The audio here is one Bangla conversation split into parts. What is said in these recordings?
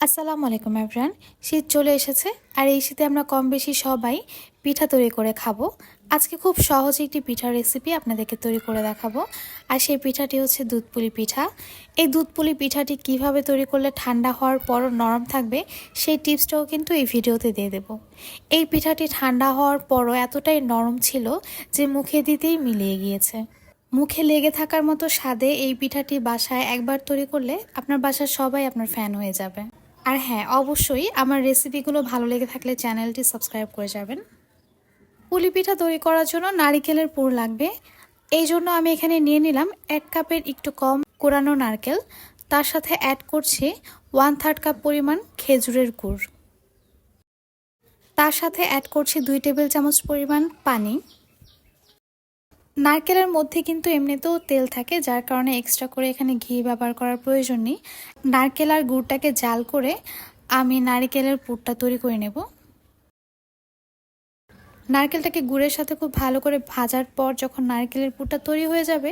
আসসালামু আলাইকুম এভরান শীত চলে এসেছে, আর এই শীতে আমরা কম বেশি সবাই পিঠা তৈরি করে খাব। আজকে খুব সহজ একটি পিঠার রেসিপি আপনাদেরকে তৈরি করে দেখাবো। আর সেই পিঠাটি হচ্ছে দুধপুলি পিঠা। এই দুধপুলি পিঠাটি কীভাবে তৈরি করলে ঠান্ডা হওয়ার পরও নরম থাকবে, সেই টিপসটাও কিন্তু এই ভিডিওতে দিয়ে দেব। এই পিঠাটি ঠান্ডা হওয়ার পরও এতটাই নরম ছিল যে মুখে দিতেই মিলিয়ে গিয়েছে। মুখে লেগে থাকার মতো স্বাদে এই পিঠাটি বাসায় একবার তৈরি করলে আপনার বাসার সবাই আপনার ফ্যান হয়ে যাবে। আর হ্যাঁ অবশ্যই আমার রেসিপিগুলো ভালো লেগে থাকলে চ্যানেলটি সাবস্ক্রাইব করে যাবেন। পুলি পিঠা তৈরি করার জন্য নারিকেলের পুর লাগবে। এই জন্য আমি এখানে নিয়ে নিলাম এক কাপের একটু কম কোরানো নারকেল। তার সাথে অ্যাড করছি ওয়ান থার্ড কাপ পরিমাণ খেজুরের গুড়। তার সাথে অ্যাড করছি দুই টেবিল চামচ পরিমাণ পানি। নারকেলের মধ্যে কিন্তু এমনিতেও তেল থাকে, যার কারণে এক্সট্রা করে এখানে ঘি ব্যবহার করার প্রয়োজন নেই। নারকেল আর গুড়টাকে জাল করে আমি নারকেলের পুরটা তৈরি করে নেব। নারকেলটাকে গুড়ের সাথে খুব ভালো করে ভাজার পর যখন নারকেলের পুরটা তৈরি হয়ে যাবে,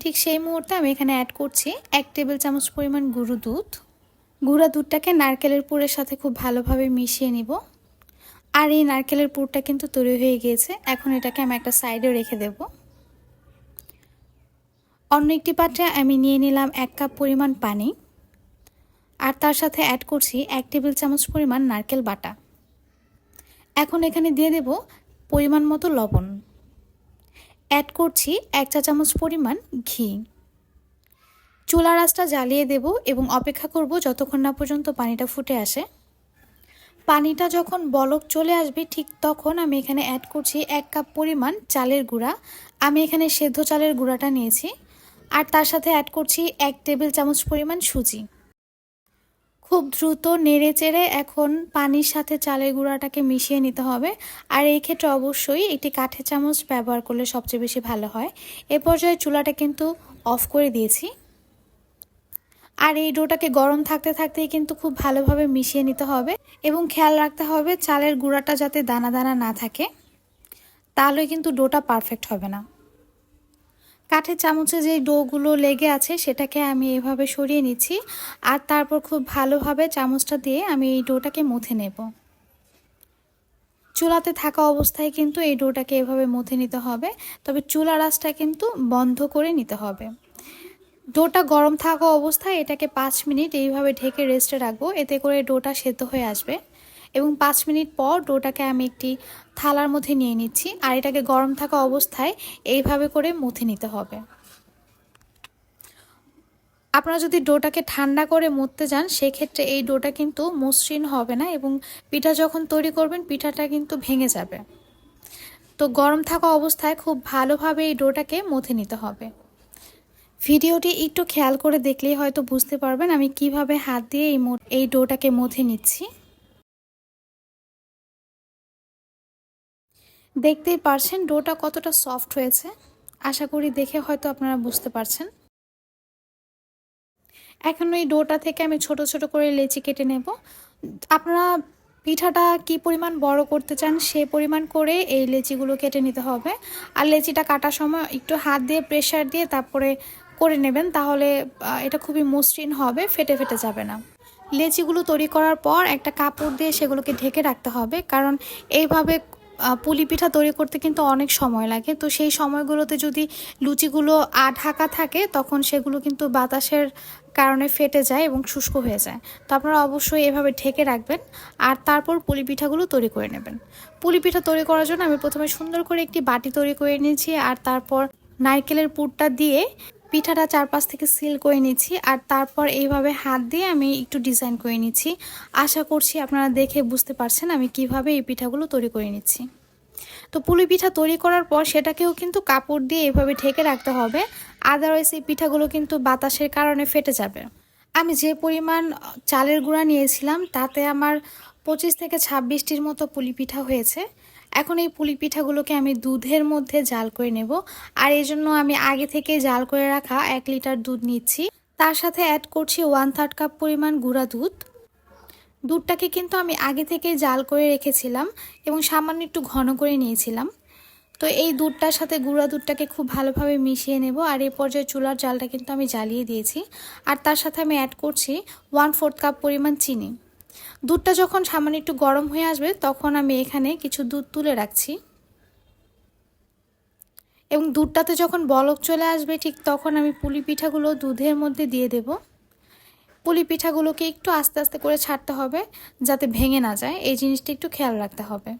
ঠিক সেই মুহূর্তে আমি এখানে অ্যাড করছি এক টেবিল চামচ পরিমাণ গুঁড়ো দুধ। গুঁড়া দুধটাকে নারকেলের পুরের সাথে খুব ভালোভাবে মিশিয়ে নিব। আর এই নারকেলের পুরটা কিন্তু তৈরি হয়ে গিয়েছে, এখন এটাকে আমি একটা সাইডে রেখে দেবো। অন্য একটি পাত্রে আমি নিয়ে নিলাম এক কাপ পরিমাণ পানি আর তার সাথে অ্যাড করছি এক টেবিল চামচ পরিমাণ নারকেল বাটা। এখন এখানে দিয়ে দেব পরিমাণ মতো লবণ। অ্যাড করছি এক চা চামচ পরিমাণ ঘি। চুলা রাসটা জ্বালিয়ে দেব এবং অপেক্ষা করব যতক্ষণ না পর্যন্ত পানিটা ফুটে আসে। পানিটা যখন বলক চলে আসবে ঠিক তখন আমি এখানে অ্যাড করছি এক কাপ পরিমাণ চালের গুঁড়া। আমি এখানে সেদ্ধ চালের গুঁড়াটা নিয়েছি। আর তার সাথে অ্যাড করছি এক টেবিল চামচ পরিমাণ সুজি। খুব দ্রুত নেড়ে চেড়ে এখন পানির সাথে চালের গুঁড়াটাকে মিশিয়ে নিতে হবে। আর এই ক্ষেত্রে অবশ্যই একটি কাঠের চামচ ব্যবহার করলে সবচেয়ে বেশি ভালো হয়। এ পর্যায়ে চুলাটা কিন্তু অফ করে দিয়েছি। আর এই ডোটাকে গরম থাকতে থাকতেই কিন্তু খুব ভালোভাবে মিশিয়ে নিতে হবে এবং খেয়াল রাখতে হবে চালের গুঁড়াটা যাতে দানা দানা না থাকে। তাহলে কিন্তু ডোটা পারফেক্ট হবে না। কাঠের চামচে যে ডোগুলো লেগে আছে সেটাকে আমি এভাবে সরিয়ে নিচ্ছি। আর তারপর খুব ভালোভাবে চামচটা দিয়ে আমি এই ডোটাকে মুথে নেব। চুলাতে থাকা অবস্থায় কিন্তু এই ডোটাকে এভাবে মুথে নিতে হবে। তবে চুলা রাসটা কিন্তু বন্ধ করে নিতে হবে। ডোটা গরম থাকা অবস্থায় এটাকে পাঁচ মিনিট এইভাবে ঢেকে রেস্টে রাখব। এতে করে ডোটা সেদ্ধ হয়ে আসবে। এবং পাঁচ মিনিট পর ডোটাকে আমি একটি থালার মধ্যে নিয়ে নিচ্ছি। আর এটাকে গরম থাকা অবস্থায় এইভাবে করে মুথে নিতে হবে। আপনারা যদি ডোটাকে ঠান্ডা করে মুততে যান, সেক্ষেত্রে এই ডোটা কিন্তু মসৃণ হবে না এবং পিঠা যখন তৈরি করবেন, পিঠাটা কিন্তু ভেঙে যাবে। তো গরম থাকা অবস্থায় খুব ভালোভাবে এই ডোটাকে মুথে নিতে হবে। ভিডিওটি একটু খেয়াল করে দেখলেই হয়তো বুঝতে পারবেন আমি কীভাবে হাত দিয়ে এই এই ডোটাকে মুথে নিচ্ছি। দেখতেই পারছেন ডোটা কতটা সফট হয়েছে। আশা করি দেখে হয়তো আপনারা বুঝতে পারছেন। এখন ওই ডোটা থেকে আমি ছোট ছোট করে লেচি কেটে নেব। আপনারা পিঠাটা কি পরিমাণ বড় করতে চান সে পরিমাণ করে এই লেচিগুলো কেটে নিতে হবে। আর লেচিটা কাটার সময় একটু হাত দিয়ে প্রেশার দিয়ে তারপরে করে নেবেন, তাহলে এটা খুবই মসৃণ হবে, ফেটে ফেটে যাবে না। লেচিগুলো তৈরি করার পর একটা কাপড় দিয়ে সেগুলোকে ঢেকে রাখতে হবে, কারণ এইভাবে পুলি পিঠা তৈরি করতে কিন্তু অনেক সময় লাগে। তো সেই সময়গুলোতে যদি লুচিগুলো আ ঢাকা থাকে, তখন সেগুলো কিন্তু বাতাসের কারণে ফেটে যায় এবং শুষ্ক হয়ে যায়। তো আপনারা অবশ্যই এভাবে ঢেকে রাখবেন আর তারপর পুলি পিঠাগুলো তৈরি করে নেবেন। পুলি পিঠা তৈরি করার জন্য আমি প্রথমে সুন্দর করে একটি বাটি তৈরি করে নিয়েছি আর তারপর নারকেলের পুরটা দিয়ে পিঠাটা চারপাশ থেকে সিল করে নিচ্ছি আর তারপর এইভাবে হাত দিয়ে আমি একটু ডিজাইন করে নিচ্ছি। আশা করছি আপনারা দেখে বুঝতে পারছেন আমি কীভাবে এই পিঠাগুলো তৈরি করে নিচ্ছি। তো পুলি পিঠা তৈরি করার পর সেটাকেও কিন্তু কাপড় দিয়ে এভাবে ঢেকে রাখতে হবে। আদারওয়াইজ এই পিঠাগুলো কিন্তু বাতাসের কারণে ফেটে যাবে। আমি যে পরিমাণ চালের গুঁড়া নিয়েছিলাম তাতে আমার পঁচিশ থেকে ছাব্বিশটির মতো পুলি পিঠা হয়েছে। এখন এই পুলি পিঠাগুলোকে আমি দুধের মধ্যে জাল করে নেব। আর এই জন্য আমি আগে থেকে জাল করে রাখা এক লিটার দুধ নিচ্ছি। তার সাথে অ্যাড করছি ওয়ান থার্ড কাপ পরিমাণ গুঁড়া দুধ। দুধটাকে কিন্তু আমি আগে থেকে জাল করে রেখেছিলাম এবং সামান্য একটু ঘন করে নিয়েছিলাম। তো এই দুধটার সাথে গুঁড়া দুধটাকে খুব ভালোভাবে মিশিয়ে নেব আর এই পর্যায়ে চুলার জালটা কিন্তু আমি জ্বালিয়ে দিয়েছি। আর তার সাথে আমি অ্যাড করছি ওয়ান ফোর্থ কাপ পরিমাণ চিনি। দুধটা যখন সামান্য একটু গরম হয়ে আসবে, তখন আমি এখানে কিছু দুধ তুলে রাখছি। এবং দুধটাতে যখন বলক চলে আসবে, ঠিক তখন আমি পুলি পিঠাগুলো দুধের মধ্যে দিয়ে দেব। পুলি পিঠাগুলোকে একটু আস্তে আস্তে করে ছাড়তে হবে, যাতে ভেঙে না যায়। এই জিনিসটা একটু খেয়াল রাখতে হবে।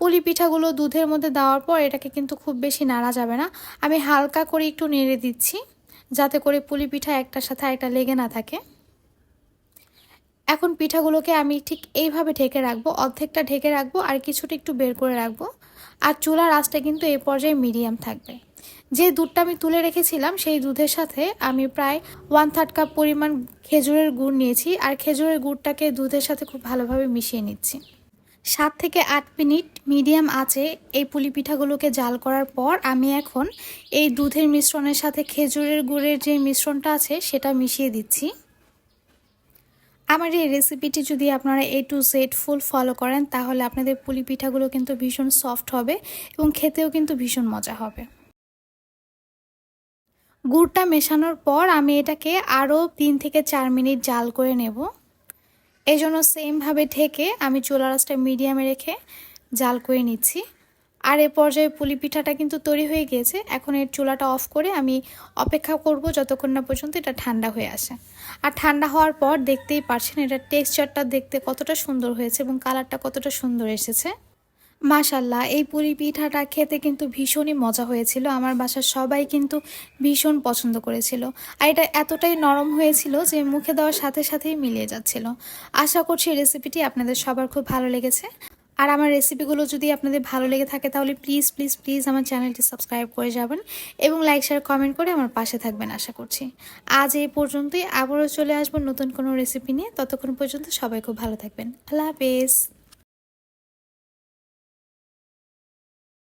পুলি পিঠাগুলো দুধের মধ্যে দেওয়ার পর এটাকে কিন্তু খুব বেশি নাড়া যাবে না। আমি হালকা করে একটু নেড়ে দিচ্ছি, যাতে করে পুলি পিঠা একটার সাথে একটা লেগে না থাকে। এখন পিঠাগুলোকে আমি ঠিক এইভাবে ঢেকে রাখব, অর্ধেকটা ঢেকে রাখব আর কিছুটা একটু বের করে রাখব। আর চুলার আঁচটা কিন্তু এই পর্যায়ে মিডিয়াম থাকবে। যে দুধটা আমি তুলে রেখেছিলাম, সেই দুধের সাথে আমি প্রায় ওয়ান থার্ড কাপ পরিমাণ খেজুরের গুড় নিয়েছি আর খেজুরের গুড়টাকে দুধের সাথে খুব ভালোভাবে মিশিয়ে নিচ্ছি। সাত থেকে আট মিনিট মিডিয়াম আঁচে এই পুলি পিঠাগুলোকে জাল করার পর আমি এখন এই দুধের মিশ্রণের সাথে খেজুরের গুড়ের যে মিশ্রণটা আছে, সেটা মিশিয়ে দিচ্ছি। আমার এই রেসিপিটি যদি আপনারা A to Z full follow করেন, তাহলে আপনাদের পুলি পিঠাগুলো কিন্তু ভীষণ সফট হবে এবং খেতেও কিন্তু ভীষণ মজা হবে। গুড়টা মেশানোর পর আমি এটাকে আরও তিন থেকে চার মিনিট জাল করে নেব। এই জন্য সেমভাবে ঢেকে আমি চুলা রাসটা মিডিয়ামে রেখে জাল করে নিচ্ছি। আর এ পর্যায়ে পুলি পিঠাটা কিন্তু তৈরি হয়ে গিয়েছে। এখন এর চুলাটা অফ করে আমি অপেক্ষা করব যতক্ষণ না পর্যন্ত এটা ঠান্ডা হয়ে আসে। আর ঠান্ডা হওয়ার পর দেখতেই পারছেন এটা টেক্সচারটা দেখতে কতটা সুন্দর হয়েছে এবং কালারটা কতটা সুন্দর এসেছে। মাশাল্লাহ এই পুরি পিঠাটা খেতে কিন্তু ভীষণই মজা হয়েছিল। আমার বাসার সবাই কিন্তু ভীষণ পছন্দ করেছিল। আর এটা এতটাই নরম হয়েছিল যে মুখে দেওয়ার সাথে সাথেই মিলিয়ে যাচ্ছিল। আশা করছি রেসিপিটি আপনাদের সবার খুব ভালো লেগেছে। আর আমার রেসিপিগুলো যদি আপনাদের ভালো লেগে থাকে, তাহলে প্লিজ প্লিজ প্লিজ আমার চ্যানেলটি সাবস্ক্রাইব করে যাবেন এবং লাইক শেয়ার কমেন্ট করে আমার পাশে থাকবেন আশা করছি। আজ এই পর্যন্তই। আবারও চলে আসব নতুন কোনো রেসিপি নিয়ে। ততক্ষণ পর্যন্ত সবাই খুব ভালো থাকবেন। আল্লাহ হাফেজ।